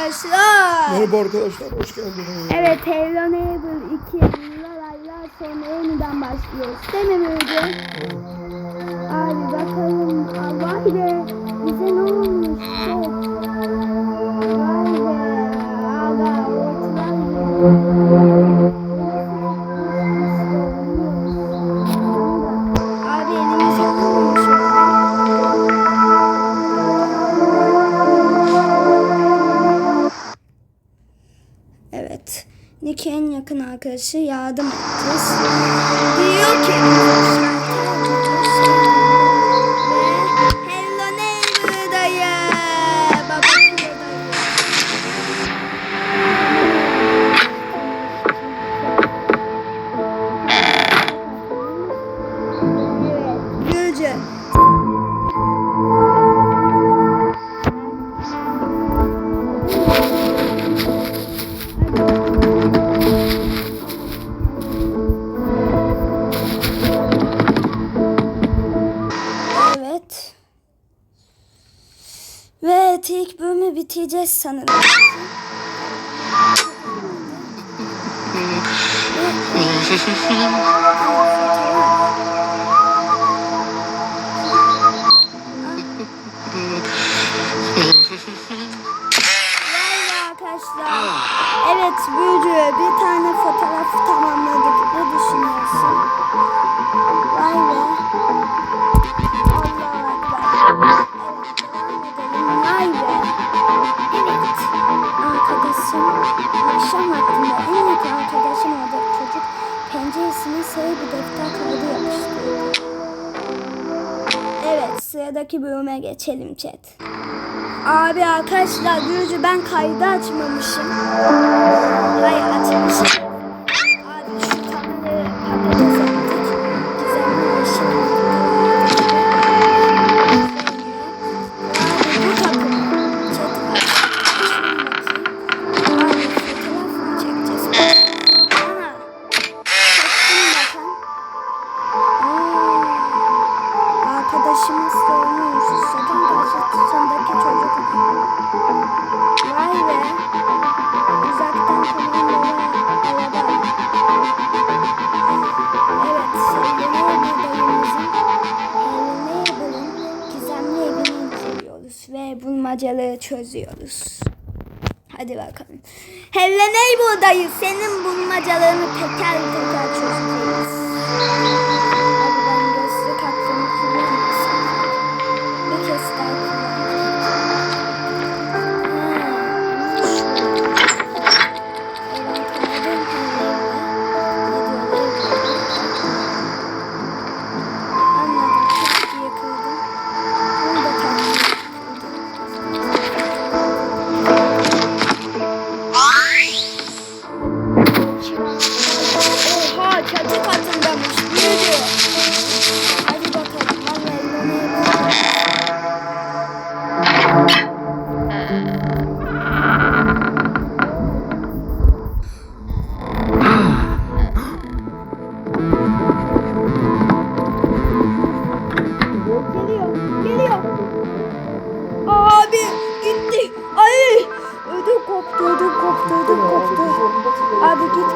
Arkadaşlar. Merhaba arkadaşlar, hoş geldiniz. Evet Hello Neighbor 2 yıllar aylar sonra yeniden başlıyoruz. Değil mi Müge? Abi bakalım. Vay be. Bize ne olmuş? Çok. Sanırım. Arkadaşlar. Evet Büyücü bir tane fotoğraf tamamladık. Sıradaki bölüme geçelim chat. Abi arkadaşlar Gürcü ben kaydı açmamışım. Hayır açmışım. Bulmacaları çözüyoruz. Hadi bakalım. Helene buradayız. Senin bulmacalarını teker teker çözeceğiz.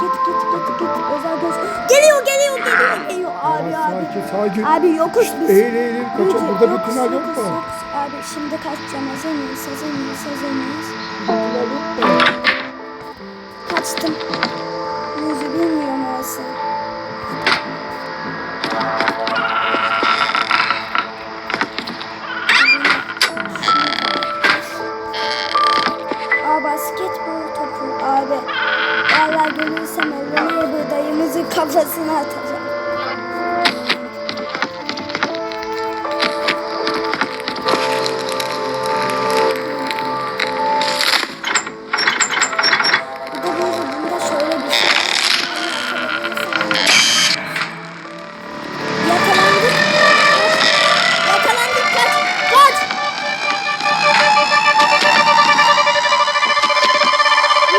Git, git, git, git. Özel göz. Geliyor, geliyor, geliyor, geliyor. Abi, abi. Sakin, sakin. Abi yokuş biz. Eğil, eğil. Büyücü, Burada bir tünel yok mu? Abi şimdi kaçacağım. Hazır mıyız, hazır mıyız, hazır mıyız? Kaçtım. Kafasına atacağım.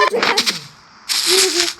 Bir de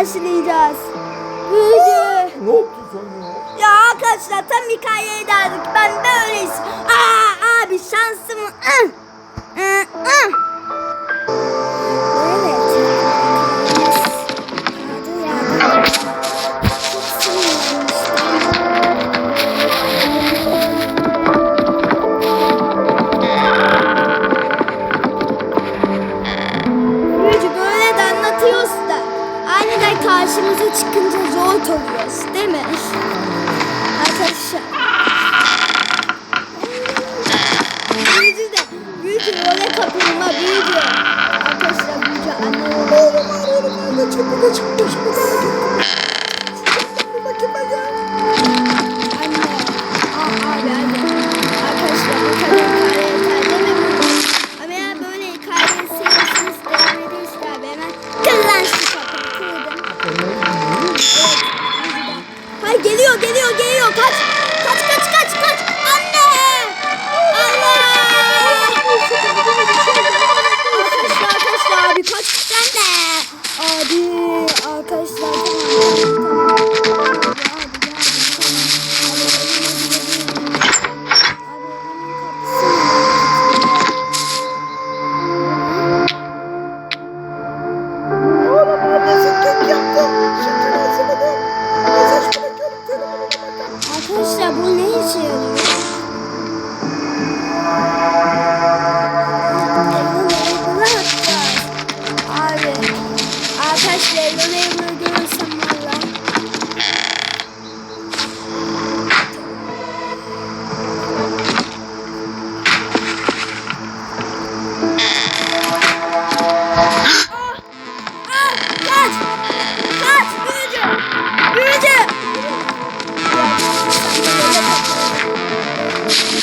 baştan başlayacağız. Büyücü. Ne oldu sana? Ya arkadaşlar tam hikayeyi derdik. Ben böyleyiz. Karşımıza çıkınca zor oluyoruz değil mi? Arkadaşlar. Büyücü de, büyücü öyle kapılma büyücü. Arkadaşlar büyücü anne Oğlum ağrıyorum ağrıyorum. Çabuk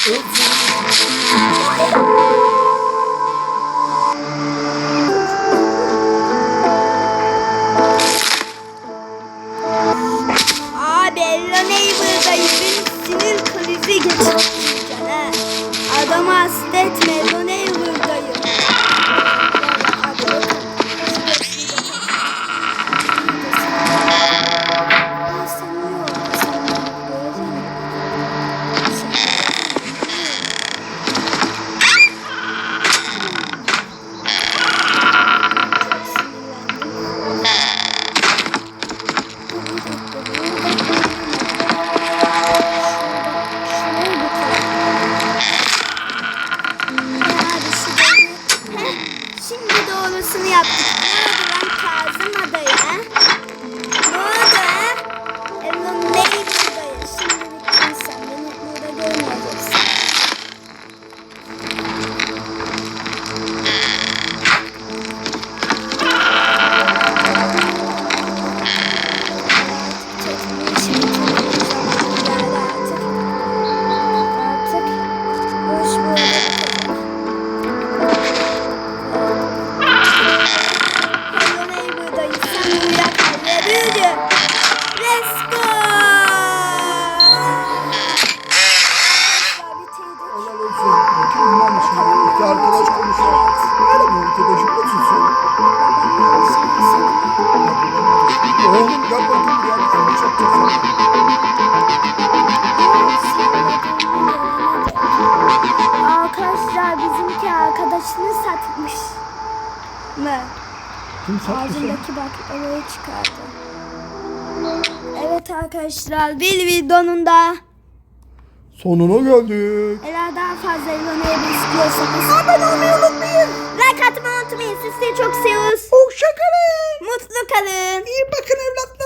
Abi Ella Neighbor'dayım. Benim sinir krizi geçirteceksin ha. Adamı hasta etme. Oğlum gel bakayım gel. Seni çok çok Arkadaşlar bizimki arkadaşını satmış mı? Kim sattı sen? Ağzındaki bak orayı çıkardı. Evet arkadaşlar bir videonun da sonuna geldik. Eğer daha fazla izlemeyi istiyorsanız Abone olmayı unutmayın. like atmayı unutmayın. Sizleri çok seviyoruz. Hoşçakalın. Mutlu kalın. İyi bakın evlatlar.